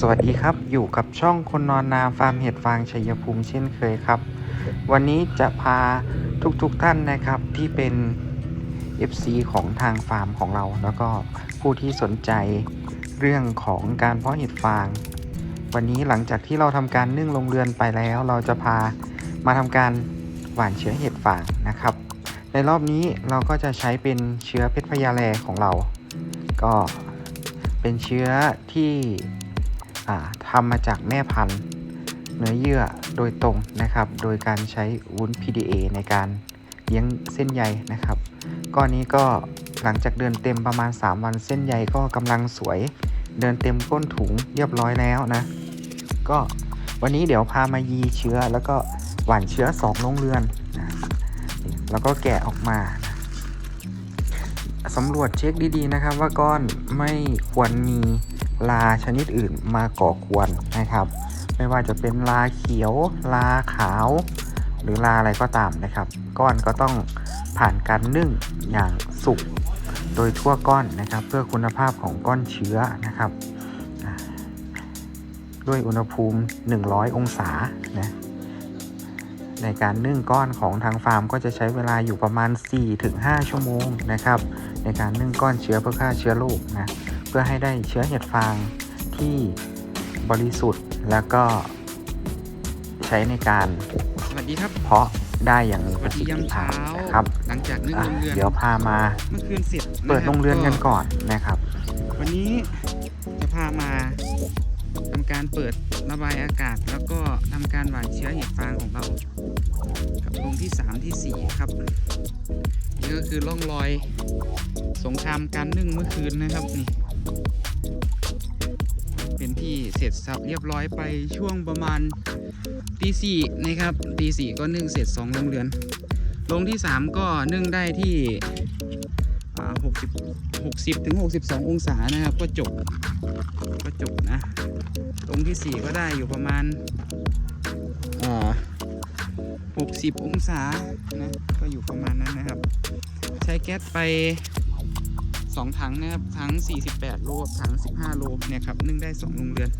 สวัสดีครับ อยู่กับช่องคนนอนนาฟาร์มเห็ดฟางชัยภูมิเช่นเคยครับ วันนี้จะพาทุกๆทท่านนะครับที่เป็น FC ของทางฟาร์มของเรา แล้วก็ผู้ที่สนใจเรื่องของการเพาะเห็ดฟาง วันนี้หลังจากที่เราทำการนึ่งลงเรือนไปแล้ว เราจะพามาทำการหว่านเชื้อเห็ดฟางนะครับ ในรอบนี้เราก็จะใช้เป็นเชื้อเพชรพญาแลของเรา ก็เป็นเชื้อที่ ทำมาจากแม่พันธุ์เนื้อเยื่อโดยตรงนะครับ โดยการใช้วุ้น PDA ในการเลี้ยงเส้นใยนะครับ ก้อนนี้ก็หลังจากเดินเต็มประมาณ 3 วันเส้นใยก็กำลังสวย เดินเต็มก้นถุงเรียบร้อยแล้วนะ ก็วันนี้เดี๋ยวพามายีเชื้อแล้วก็หว่านเชื้อสองลงเรือนนะแล้วก็แกะออกมาสำรวจเช็คดีๆนะครับว่าก้อนไม่ควรมี ลาชนิดอื่นมาก่อกวนนะครับ ไม่ว่าจะเป็นลาเขียว ลาขาว หรือลาอะไรก็ตามนะครับ ก้อนก็ต้องผ่านการนึ่งอย่างสุกโดยทั่วก้อนนะครับ เพื่อคุณภาพของก้อนเชื้อนะครับ ด้วยอุณหภูมิ 100 องศานะในการนึ่งก้อนของทางฟาร์มก็จะใช้เวลาอยู่ประมาณ 4-5 ชั่วโมงนะครับ ในการนึ่งก้อนเชื้อเพื่อฆ่าเชื้อโรคนะ พื่อให้ได้เชื้อเห็ดฟางที่บริสุทธิ์แล้วก็ใช้ในการสวัสดีครับ เพาะได้อย่างมีสปวัระสสิดีทธิยามภาเช้าพนะครับ หลังจากนึ่งอะโรงเรือนเดี๋ยวพามาเมื่อคืนเสร็จเปิดะคบโรงเรือนกันก่อนนะครับ วันนี้จะพามาทำการเปิดระบายอากาศ แล้วก็ทำการหว่านเชื้อเห็ดฟางของเรากับโรงที่ 3 ที่ 4 ครับนี่ก็คือร่องรอยสงครามการนึ่งเมื่อคืนนะครับนี่ เป็นที่เสร็จสับเรียบร้อยไปช่วงประมาณตีสี่นะครับตีสี่ก็นึ่งเสร็จสองโรงเรือนโรงที่3ก็นึ่งได้ที่อ่า60 60ถึง62ององศานะครับ ก็จบก็จบนะโรงที่4ก็ได้อยู่ประมาณอ่า60องศานะก็อยู่ประมาณนั้นนะครับ ใช้แก๊สไป 2ถังนะครับถัง 48 โลถัง 15 โลเนี่ยครับนึ่งได้2โรงเรือน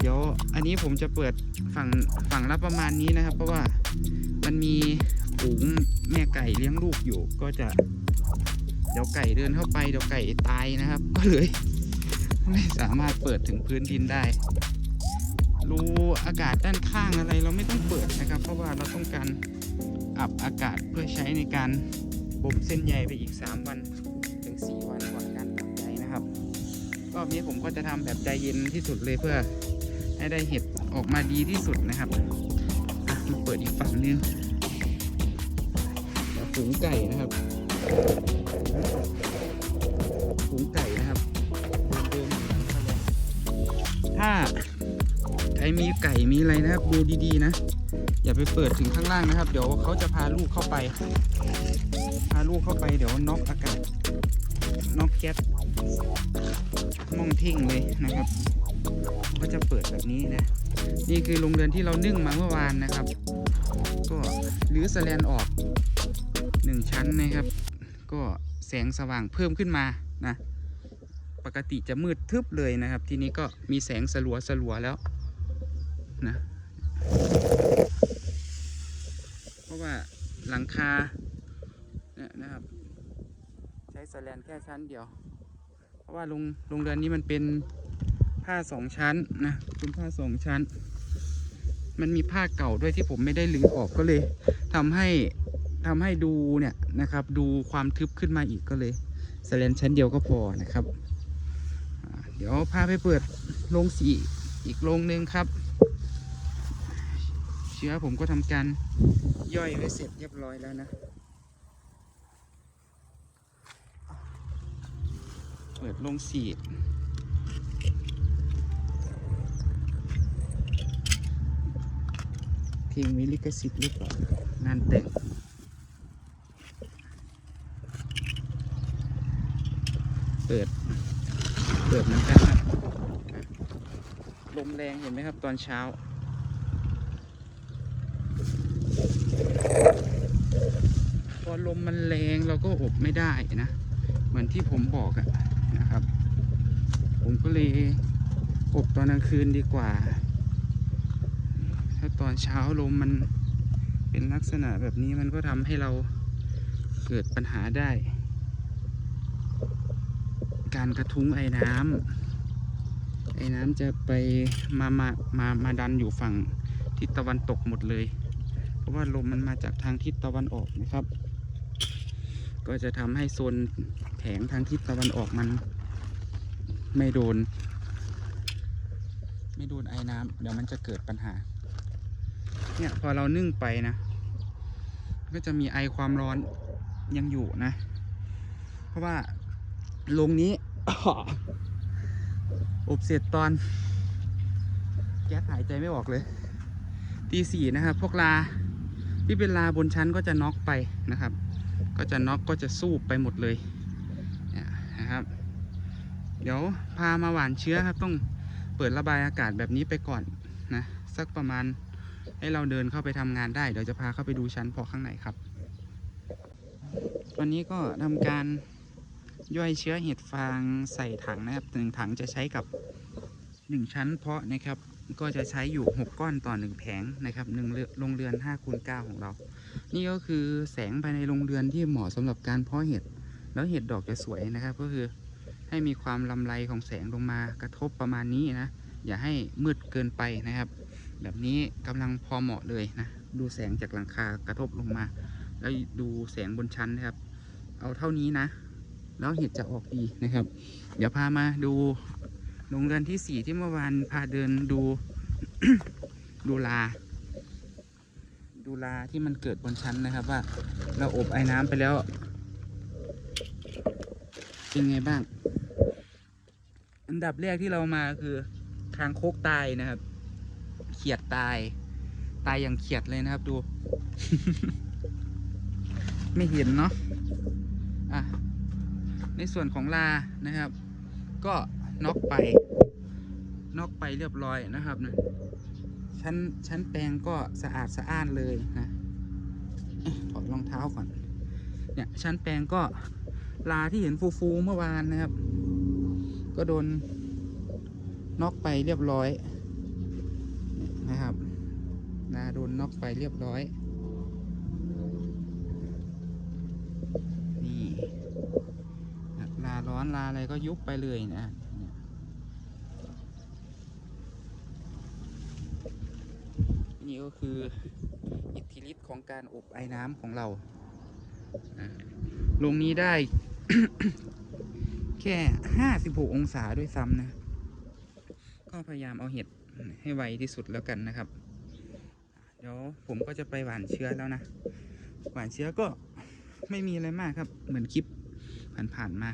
เดี๋ยวอันนี้ผมจะเปิดฝั่งฝั่งละประมาณนี้นะครับ เพราะว่ามันมีฝูงแม่ไก่เลี้ยงลูกอยู่ก็จะ เดี๋ยวไก่เดินเข้าไปเดี๋ยวไก่ตายนะครับ ก็เลย ไม่สามารถเปิดถึงพื้นดินได้รูอากาศด้านข้างอะไรเราไม่ต้องเปิดนะครับ เพราะว่าเราต้องการอับอากาศเพื่อใช้ในการบ่มเส้นใยไปอีก 3 วัน 4วันก่อนการตัดใยนะครับ รอบนี้ผมก็จะทำแบบใจเย็นที่สุดเลยเพื่อให้ได้เห็ดออกมาดีที่สุดนะครับมาเปิดอีกฝั่งนึงฝูงไก่นะครับฝูงไก่นะครับเดินๆถ้าใครมีไก่มีอะไรนะครับดูดีๆนะ อย่าไปเปิดถึงข้างล่างนะครับ เดี๋ยวเขาจะพาลูกเข้าไป พาลูกเข้าไปเดี๋ยวน็อกอากาศ น็อกแก๊สม่องเท่งเลยนะครับ ก็จะเปิดแบบนี้นะ นี่คือโรงเรือนที่เรานึ่งมาเมื่อวานนะครับ ก็รื้อสแลนออกหนึ่งชั้นนะครับ ก็แสงสว่างเพิ่มขึ้นมานะ ปกติจะมืดทึบเลยนะครับ ทีนี้ก็มีแสงสลัวสลัวแล้วนะเพราะว่าหลังคาเนี่ยนะครับ ช้สแลนแค่ชั้นเดียว เพราะว่าโรงโรงเรือนนี้มันเป็นผ้าสองชั้นนะเป็นผ้าสองชั้น มันมีผ้าเก่าด้วยที่ผมไม่ได้ลื้อออกก็เลยทำให้ทำให้ดูเนี่ยนะครับ ดูความทึบขึ้นมาอีกก็เลยสแลนชั้นเดียวก็พอนะครับเดี๋ยวพาไปเปิดโรงสีอีกโรงหนึ่งครับ เชื้อผมก็ทำการย่อยไว้เสร็จเรียบร้อยแล้วนะ เปิดโรงสีเพลงมีลิขสิทธิ์หรือเปล่างานแต่งเปิด เปิดเหมือนกันลมแรงเห็นไหมครับตอนเช้าพอลมมันแรงเราก็อบไม่ได้นะ เหมือนที่ผมบอกอะนะ ผมก็เลยอบตอนกลางคืนดีกว่า ถ้าตอนเช้าลมมันเป็นลักษณะแบบนี้มันก็ทำให้เราเกิดปัญหาได้ การกระทุ้งไอ้น้ำไอ้น้ำจะไปมามามามาดันอยู่ฝั่งทิศตะวันตกหมดเลย เพราะว่าลมมันมาจากทางทิศตะวันออกนะครับ ก็จะทำให้โซนแผงทางทิศตะวันออกมัน ไม่โดน ไม่โดนไอ้น้ำเดี๋ยวมันจะเกิดปัญหา เนี่ยพอเรานึ่งไปนะ ก็จะมีไอความร้อนยังอยู่นะ เพราะว่าลงนี้ อบเสร็จตอน แก๊สหายใจไม่ออกเลยตีสี่นะครับ พวกลาที่เป็นลาบนชั้นก็จะน็อกไปนะครับ ก็จะน็อกก็จะสูบไปหมดเลย เดี๋ยวพามาหว่านเชื้อครับ ต้องเปิดระบายอากาศแบบนี้ไปก่อนนะสักประมาณให้เราเดินเข้าไปทำงานได้ เดี๋ยวจะพาเข้าไปดูชั้นเพาะข้างในครับวันนี้ก็ทำการย่อยเชื้อเห็ดฟางใส่ถังนะครับหนึ่งถังจะใช้กับหนึ่งชั้นเพาะนะครับ ก็จะใช้อยู่ 6 ก้อนต่อ 1 แผงนะครับหนึ่งเรือนโรงเรือน5คูณ9ของเรา นี่ก็คือแสงภายในโรงเรือนที่เหมาะสำหรับการเพาะเห็ด แล้วเห็ดดอกจะสวยนะครับ ก็คือ ให้มีความลำไรของแสงลงมากระทบประมาณนี้นะ อย่าให้มืดเกินไปนะครับ แบบนี้กำลังพอเหมาะเลยนะ ดูแสงจากหลังคากระทบลงมา แล้วดูแสงบนชั้นนะครับ เอาเท่านี้นะ แล้วเห็ดจะออกดีนะครับ เดี๋ยวพามาดูโรงเรือนที่สี่ที่เมื่อวานพาเดินดูดูลา ดูลาที่มันเกิดบนชั้นนะครับว่าเราอบไอ้น้ำไปแล้ว เป็นไงบ้าง ดับแรกที่เรามาคือทางโคกตายนะครับ เขียดตาย ตายอย่างเขียดเลยนะครับดู ไม่เห็นเนาะอะในส่วนของลานะครับ ก็น็อกไปน็อกไปเรียบร้อยนะครับนะชั้นชั้นแปลงก็สะอาดสะอ้านเลยนะเอ๊ะถอดรองเท้าก่อน เนี่ยชั้นแปลงก็ลาที่เห็นฟูๆเมื่อวานนะครับ ก็โดนน็อกไปเรียบร้อยนะครับลาโดนน็อกไปเรียบร้อย นี่ลาร้อนลาอะไรก็ยุบไปเลยนะนี่ก็คืออิทธิฤทธิ์ของการอบไอ้น้ำของเราลงนี้ได้ แค่56องศาด้วยซ้ำนะ ก็พยายามเอาเห็ดให้ไวที่สุดแล้วกันนะครับ เดี๋ยวผมก็จะไปหว่านเชื้อแล้วนะ หว่านเชื้อก็ไม่มีอะไรมากครับ เหมือนคลิปผ่านๆมา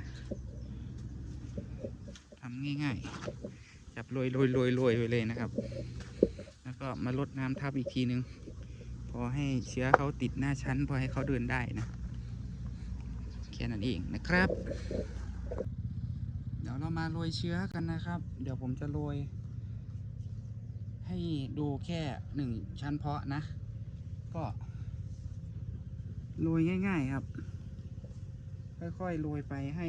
ทำง่ายๆ จับโรยโรยโรยโรยไปเลยนะครับ แล้วก็มาลดน้ำทับอีกทีนึง พอให้เชื้อเขาติดหน้าชั้น พอให้เขาเดินได้นะ แค่นั้นเองนะครับ เรามาโรยเชื้อกันนะครับ เดี๋ยวผมจะโรย ให้ดูแค่หนึ่งชั้นเพาะนะ ก็โรยง่าย ๆครับ ค่อยๆโรยไปให้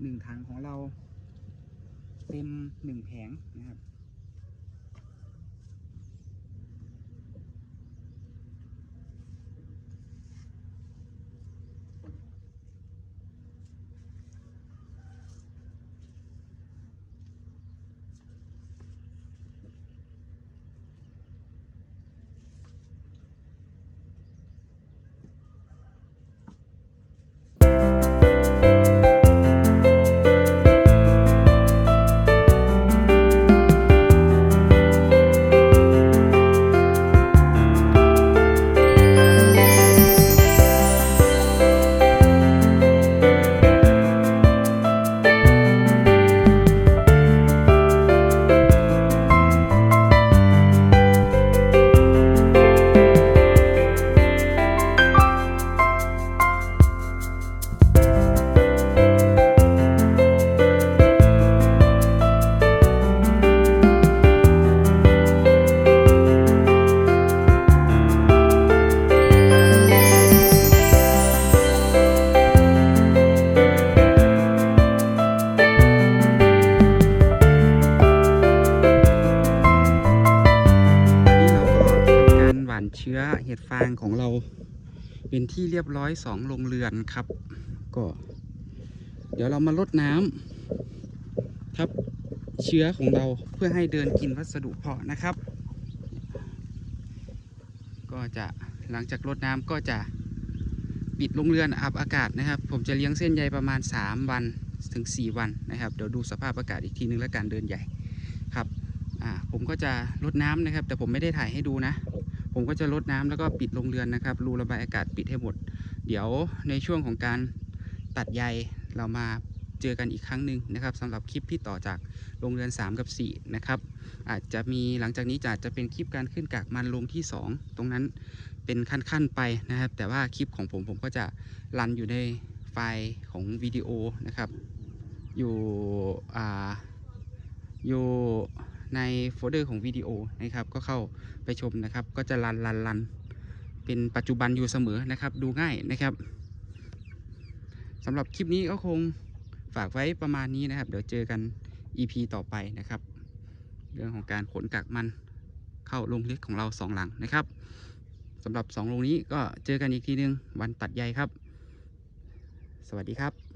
หนึ่งถังของเรา เต็มหนึ่งแผงนะครับ เห็ดฟางของเรา เป็นที่เรียบร้อยสองโรงเรือนครับ ก็ เดี๋ยวเรามาลดน้ำครับเชื้อของเราเพื่อให้เดินกินวัสดุเพาะนะครับ ก็จะหลังจากลดน้ำก็จะปิดโรงเรือนอับอากาศนะครับ ผมจะเลี้ยงเส้นใยประมาณ 3 วันถึง 4 วันนะครับเดี๋ยวดูสภาพอากาศอีกทีนึงและการเดินใหญ่ครับผมก็จะลดน้ำนะครับ แต่ผมไม่ได้ถ่ายให้ดูนะ ผมก็จะลดน้ำแล้วก็ปิดโรงเรือนนะครับ รูระบายอากาศปิดให้หมด เดี๋ยวในช่วงของการตัดใยเรามาเจอกันอีกครั้งหนึ่งนะครับสำหรับคลิปที่ต่อจากโรงเรือน 3 กับ 4 นะครับ อาจจะมีหลังจากนี้จะอาจจะเป็นคลิปการขึ้นกากมันลงที่ 2 ตรงนั้นเป็นขั้นๆไปนะครับ แต่ว่าคลิปของผมผมก็จะรันอยู่ในไฟล์ของวิดีโอนะครับ อยู่อ่าอยู่ ในโฟลเดอร์ของวิดีโอนะครับ ก็เข้าไปชมนะครับ ก็จะรันรันรันเป็นปัจจุบันอยู่เสมอนะครับ ดูง่ายนะครับสำหรับคลิปนี้ก็คงฝากไว้ประมาณนี้นะครับ เดี๋ยวเจอกัน EP ต่อไปนะครับ เรื่องของการขนกากมันเข้าโรงเล็กของเราสองหลังนะครับสำหรับสองโรงนี้ก็เจอกันอีกทีนึงวันตัดใยครับ สวัสดีครับ